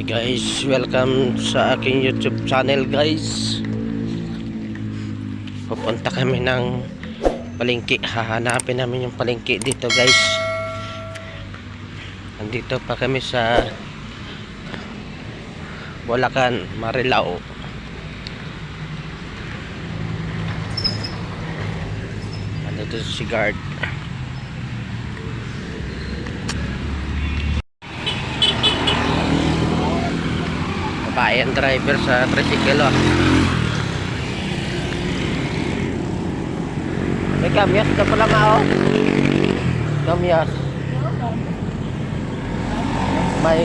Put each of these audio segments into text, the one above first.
guys, welcome sa aking YouTube channel guys. Pupunta kami ng palengke. Hahanapin namin yung palengke dito guys. Nandito pa kami sa Bulacan, Marilao. Nandito si guard. Ang driver sa tricycle oh. May kamyas na pala nga oh. Kamyas. May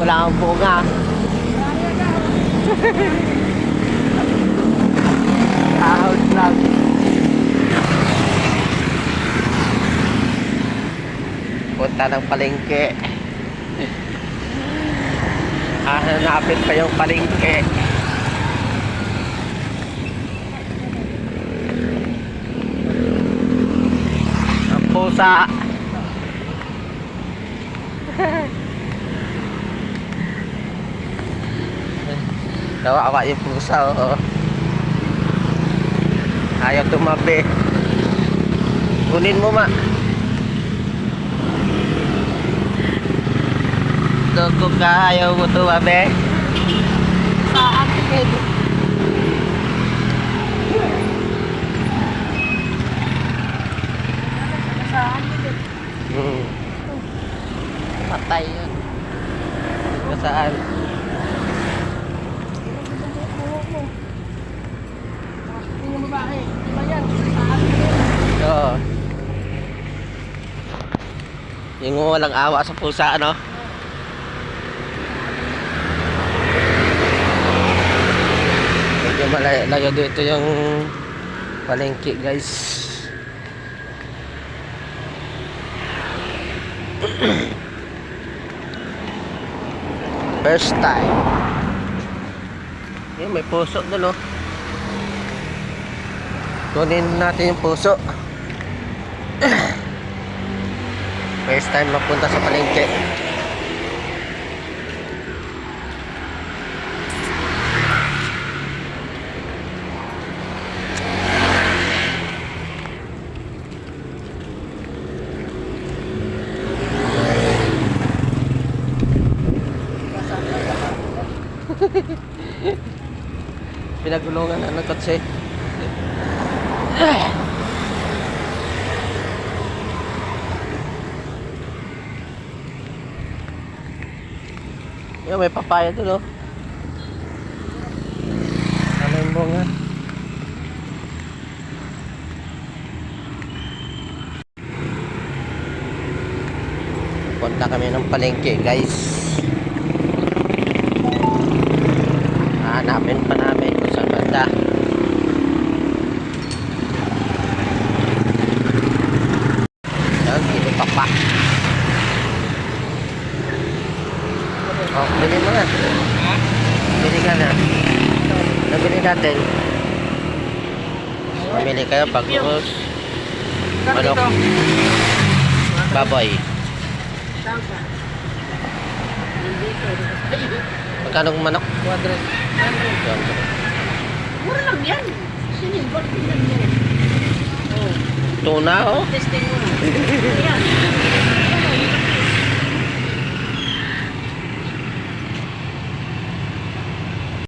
wala kang bunga. Ahod lang. Punta ng palengke. Hahanapin pa yung palengke. Ang pusa. Kawawa yung pusa, oo. Ayaw tumabi. Kunin mo, ma. Dogo ka, ayaw mo tumabi. sa akin. Sa akin. Hmm. Patay yun. Kung saan? Yung babae, iba yan. Sa akin. Oo. Yung walang awa sa pusa, ano? Malayo dito yung palengke, guys. First time. Yun, may puso doon, oh. Kunin natin yung puso. First time mapunta sa palengke. Pinagulungan na ng kotse. Yan, may papaya doon, oh. Ano yung bunga? Punta kami ng palengke, guys. Hanapin pa namin banda. Yan, hindi pa pa. Oh, bili mo na. Bili ka na. Nabili natin. Mamili kayo pag ubos. Manok. Baboy. Magkano manok? Yan. Mura lang yan. Sinibot lang yan. Oh, Tuna, oh. testing mo. Yan.